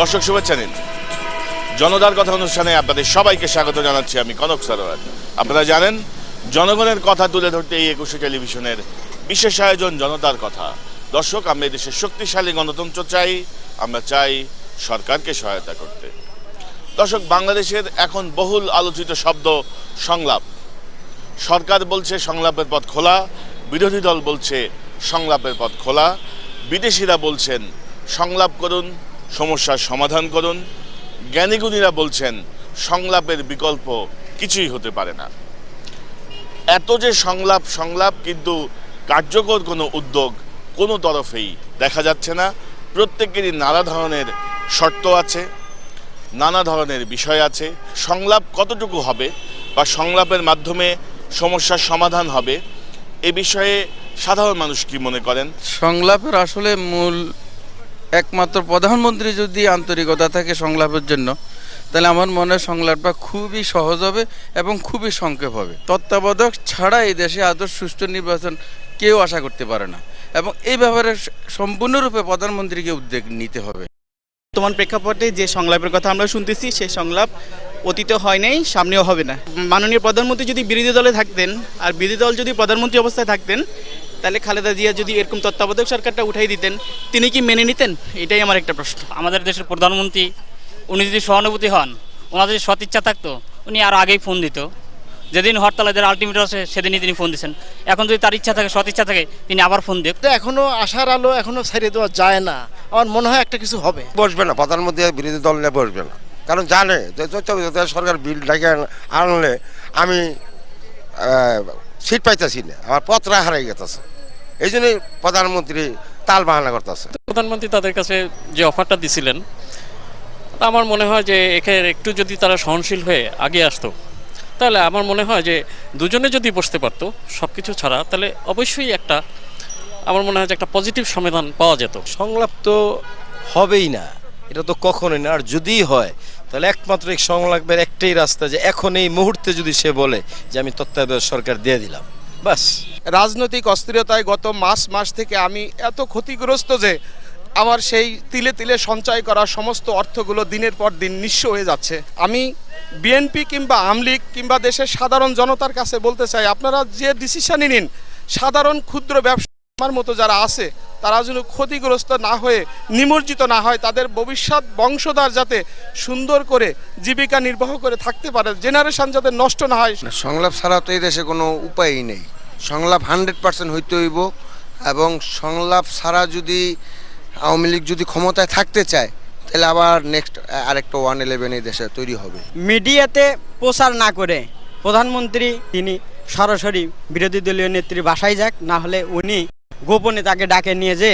দর্শক শুভেচ্ছা নিন। জনতার কথা অনুষ্ঠানে আপনাদের সবাইকে স্বাগত জানাচ্ছি আমি কনক সরোয়ার। আপনারা জানেন, জনগণের কথা তুলে ধরতে এই একুশে টেলিভিশনের বিশেষ আয়োজন জনতার কথা। দর্শক, আমরা দেশের শক্তিশালী গণতন্ত্র চাই, আমরা চাই সরকারকে সহায়তা করতে। দর্শক, বাংলাদেশের এখন বহুল আলোচিত শব্দ সংলাপ। সরকার বলছে সংলাপের পথ খোলা, বিরোধী দল বলছে সংলাপের পথ খোলা, বিদেশিরা বলছেন সংলাপ করুন সমস্যার সমাধান করুন। জ্ঞানীগুণীরা বলছেন, সংলাপের বিকল্প কিছুই হতে পারে না। এত যে সংলাপ সংলাপ কিন্তু কার্যকর কোনো উদ্যোগ কোনো তরফেই দেখা যাচ্ছে না। প্রত্যেকেরই নানা ধরনের শর্ত আছে, নানা ধরনের বিষয় আছে। সংলাপ কতটুকু হবে বা সংলাপের মাধ্যমে সমস্যার সমাধান হবে, এ বিষয়ে সাধারণ মানুষ কি মনে করেন? সংলাপের আসলে মূল একমাত্র প্রধানমন্ত্রী যদি আন্তরিকতা থাকে সংলাপের জন্য, তাহলে আমার মনে হয় সংলাপটা খুবই সহজ হবে এবং খুবই সংক্ষেপ হবে। তত্ত্বাবধায়ক ছাড়া এই দেশে আদর্শ সুষ্ঠু নির্বাচন কেউ আশা করতে পারে না। এবং এই ব্যাপারে সম্পূর্ণরূপে প্রধানমন্ত্রীকে উদ্যোগ নিতে হবে। বর্তমান প্রেক্ষাপটে যে সংলাপের কথা আমরা শুনতেছি, সেই সংলাপ অতীতে হয় নাই, সামনেও হবে না। মাননীয় প্রধানমন্ত্রী যদি বিরোধী দলে থাকতেন, আর বিরোধী দল যদি প্রধানমন্ত্রী অবস্থায় থাকতেন তাহলে খালেদা জিয়া যদি এরকম তত্ত্বাবধায়ক সরকারটা উঠাই দিতেন তিনি কি মেনে নিতেন? এটাই আমার একটা প্রশ্ন। আমাদের দেশের প্রধানমন্ত্রী উনি যদি সহানুভূতি হন ওনার যদি সৎ ইচ্ছা থাকতো উনি আর আগেই ফোন দিত। যেদিন হরতালের আলটিমেট আছে সেদিনই তিনি ফোন দিচ্ছেন এখন যদি তার ইচ্ছা থাকে সৎ ইচ্ছা থাকে তিনি আবার ফোন দিক। এটা এখনও আশার আলো এখনও ছাড়িয়ে দেওয়া যায় না। আমার মনে হয় একটা কিছু হবে। বসবে না প্রধানমন্ত্রী বিরোধী দল নিয়ে বসবে না। কারণ জানে যে সরকার বিল ডেকে আনলে আমি সিট পাইতেছি না আমার পত্রা হারাই গেতেছে এই জন্যই প্রধানমন্ত্রী তাল বাহানা করতেছে। প্রধানমন্ত্রী তাদের কাছে যে অফারটা দিছিলেন আমার মনে হয় যে এখানে একটু যদি তারা সহনশীল হয়ে আগে আসতো তাহলে আমার মনে হয় যে দুজনে যদি বসতে পারতো সব কিছু ছাড়া তাহলে অবশ্যই একটা আমার মনে হয় যে একটা পজিটিভ সমাধান পাওয়া যেত। সংলাপ তো হবেই না এটা তো কখনোই না। আর যদিই হয় তাহলে একমাত্র এই সংলাপের একটাই রাস্তা যে এখন এই মুহূর্তে যদি সে বলে যে আমি তত্ত্বাবধায়ক সরকার দিয়ে দিলাম। বাস। রাজনৈতিক অস্থিরতায় গত মাস মাস থেকে আমি এত ক্ষতিগ্রস্ত যে আমার সেই তিলে তিলে সঞ্চয় করা সমস্ত অর্থগুলো দিনের পর দিন নিঃস্ব হয়ে যাচ্ছে। আমি বিএনপি কিংবা আমলিগ কিংবা দেশের সাধারণ জনতার কাছে বলতে চাই আপনারা যে ডিসিশনই নিন সাধারণ ক্ষুদ্র ব্যবসা আমার মতো যারা আছে তারা যেন ক্ষতিগ্রস্ত না হয়ে নিমজ্জিত না হয় তাদের ভবিষ্যৎ বংশধর যাতে সুন্দর করে জীবিকা নির্বাহ করে থাকতে পারে জেনারেশন যাতে নষ্ট না হয়। না, সংলাপ ছাড়া তো এই দেশে কোনো উপায়ই নেই। সংলাপ হান্ড্রেড পার্সেন্ট হইতে হইব এবং সংলাপ ছাড়া যদি আওয়ামী লীগ যদি ক্ষমতায় থাকতে চায় তাহলে আবার নেক্সট আরেকটা ওয়ান ইলেভেন এই দেশে তৈরি হবে। মিডিয়াতে প্রচার না করে প্রধানমন্ত্রী তিনি সরাসরি বিরোধী দলীয় নেত্রী বাসায় যাক না হলে উনি গোপনে তাকে ডাকে নিয়ে যে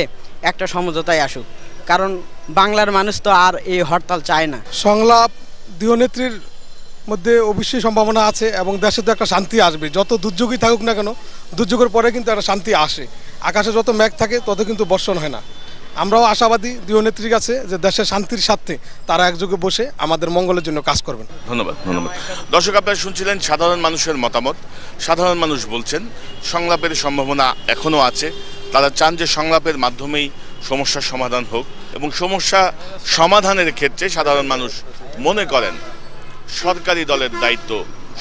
একটা সমঝোতায় আসুক। কারণ বাংলার মানুষ তো আর এই হরতাল চায় না। সংলাপ দুই নেত্রীর মধ্যে অবশ্যই সম্ভাবনা আছে এবং দেশে তো একটা শান্তি আসবে। যত দুর্যোগই থাকুক না কেন, দুর্যোগের পরে কিন্তু একটা শান্তি আসে। আকাশে যত মেঘ থাকে, তত কিন্তু বর্ষণ হয় না। আমরাও আশাবাদী দুই নেত্রীর কাছে যে দেশের শান্তির স্বার্থে তারা একযোগে বসে আমাদের মঙ্গলের জন্য কাজ করবেন। ধন্যবাদ ধন্যবাদ। দর্শক, আপনারা শুনছিলেন সাধারণ মানুষের মতামত। সাধারণ মানুষ বলছেন, সংলাপের সম্ভাবনা এখনও আছে। তারা চান যে সংলাপের মাধ্যমেই সমস্যার সমাধান হোক এবং সমস্যা সমাধানের ক্ষেত্রে সাধারণ মানুষ মনে করেন সরকারি দলের দায়িত্ব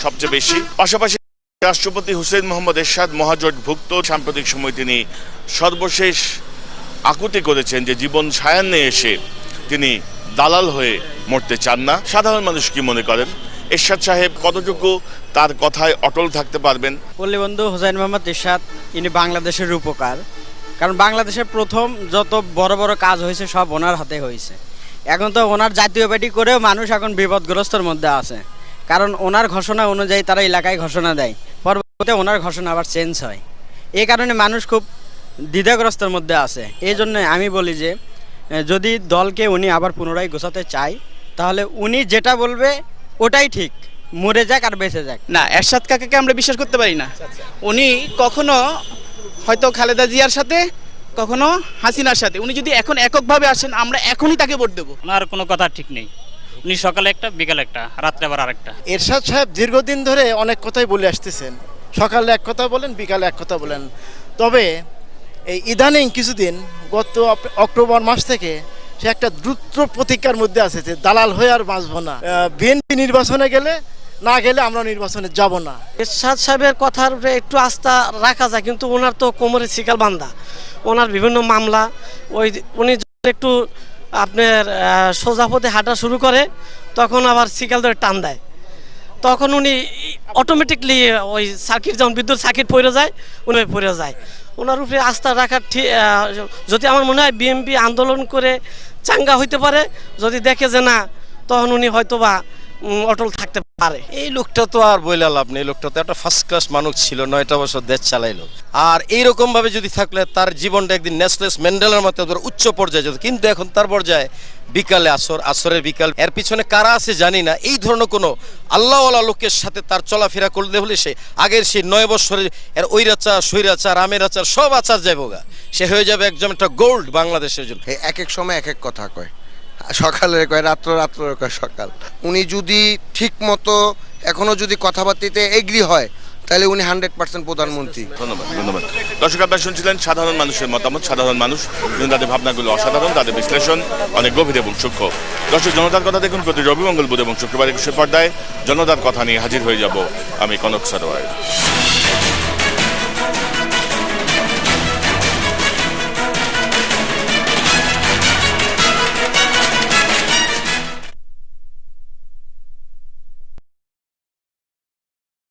সবচেয়ে বেশি। পাশাপাশি রাষ্ট্রপতি হুসেন মোহাম্মদ এরশাদ মহাজোটভুক্ত সাম্প্রতিক সময় তিনি সর্বশেষ আকুতি করেছেন যে জীবন সায়ান্নে এসে তিনি দালাল হয়ে মরতে চান না। সাধারণ মানুষ কি মনে করেন? এরশাদ সাহেব কতটুকু তার কথায় অটল থাকতে পারবেন? পল্লীবন্ধু হুসাইন মোহাম্মদ ইরশাদ ইনি বাংলাদেশের রূপকার। কারণ বাংলাদেশের প্রথম যত বড় বড় কাজ হয়েছে সব ওনার হাতে হয়েছে। এখন তো ওনার জাতীয় পার্টি করেও মানুষ এখন বিপদগ্রস্তর মধ্যে আছে। কারণ ওনার ঘোষণা অনুযায়ী তারা এলাকায় ঘোষণা দেয়। পরবর্তীতে ওনার ঘোষণা আবার চেঞ্জ হয়। এই কারণে মানুষ খুব দ্বিধাগ্রস্তর মধ্যে আছে। এই জন্য আমি বলি যে যদি দলকে উনি আবার পুনরায় গোছাতে চায়, তাহলে উনি যেটা বলবে ওটাই ঠিক। মরে যাক আর বেঁচে যাক। না, এরশাদ কাকাকে আমরা বিশ্বাস করতে পারি না। উনি কখনো হয়তো খালেদা জিয়ার সাথে কখনো হাসিনার সাথে। উনি যদি এখন এককভাবে আসেন আমরা এখনই তাকে ভোট দেবো। ওনার কোনো কথা ঠিক নেই। উনি সকালে একটা বিকাল একটা রাত্রে আবার আরেকটা। এরশাদ সাহেব দীর্ঘদিন ধরে অনেক কথাই বলে আসতেছেন। সকালে এক কথা বলেন বিকালে এক কথা বলেন। তবে এই ইদানিং কিছুদিন গত অক্টোবর মাস থেকে সে একটা দ্রুত প্রতিজ্ঞার মধ্যে আছে যে দালাল হয়ে আর বাঁচবো না। বিএনপি নির্বাচনে গেলে না গেলে আমরা নির্বাচনে যাব না। এরশাদ সাহেবের কথার উপরে একটু আস্থা রাখা যায় কিন্তু ওনার তো কোমরে শিকাল বান্ধা ওনার বিভিন্ন মামলা ওই উনি একটু আপনার আহ, সোজা পথে হাঁটা শুরু করে তখন আবার শিকাল ধরে টান দেয়। তখন উনি অটোমেটিকলি ওই সার্কিট যখন বিদ্যুৎ সার্কিট পড়ে যায় উনি পড়ে যায়। ওনার উপরে আস্থা রাখার ঠিক যদি আমার মনে হয় বিএমপি আন্দোলন করে চাঙ্গা হইতে পারে যদি দেখে যে না তখন উনি হয়তোবা অটল থাকতে পারে। এই লোকটা তো আর বইলা লাভ নেই লোকটা তো একটা ফার্স্ট ক্লাস মানুষ ছিল নয়টা বছর দেশ চালাইলো। আর এইরকম ভাবে যদি থাকলে তার জীবনটা একদিন নেসলেস ম্যান্ডেলার মতো ধর উচ্চ পর্যায়ে যেত। কিন্তু এখন তার পর্যায়ে বিকালে আসর আসরের বিকাল। এর পিছনে কারা আছে জানি না। এই ধরনের কোনো আল্লাহওয়ালা লোকের সাথে তার চলাফেরা করলে হলে সে আগের সেই নয় বছরের এর ঐরাচার সৈরাচার আমের আচার সব আচার যাব গা সে হয়ে যাবে একজন একটা গোল্ড বাংলাদেশের জন্য। এক এক সময় এক এক কথা কয়। সকালে কয় রাত্র রাত্র কয় সকাল। উনি যদি ঠিক মতো এখনও যদি কথাবার্তিতে এগ্রি হয়, তাহলে উনি হান্ড্রেড পার্সেন্ট প্রধানমন্ত্রী। ধন্যবাদ ধন্যবাদ। দর্শক, আপনারা শুনছিলেন সাধারণ মানুষের মতামত, সাধারণ মানুষ তাদের ভাবনাগুলো অসাধারণ, তাদের বিশ্লেষণ অনেক গভীর এবং সূক্ষ্ম। দর্শক, জনতার কথা দেখুন, প্রতি রবি মঙ্গল বুধ এবং শুক্রবার একুশে পর্দায় জনতার কথা নিয়ে হাজির হয়ে যাব আমি কনক সরোয়ার।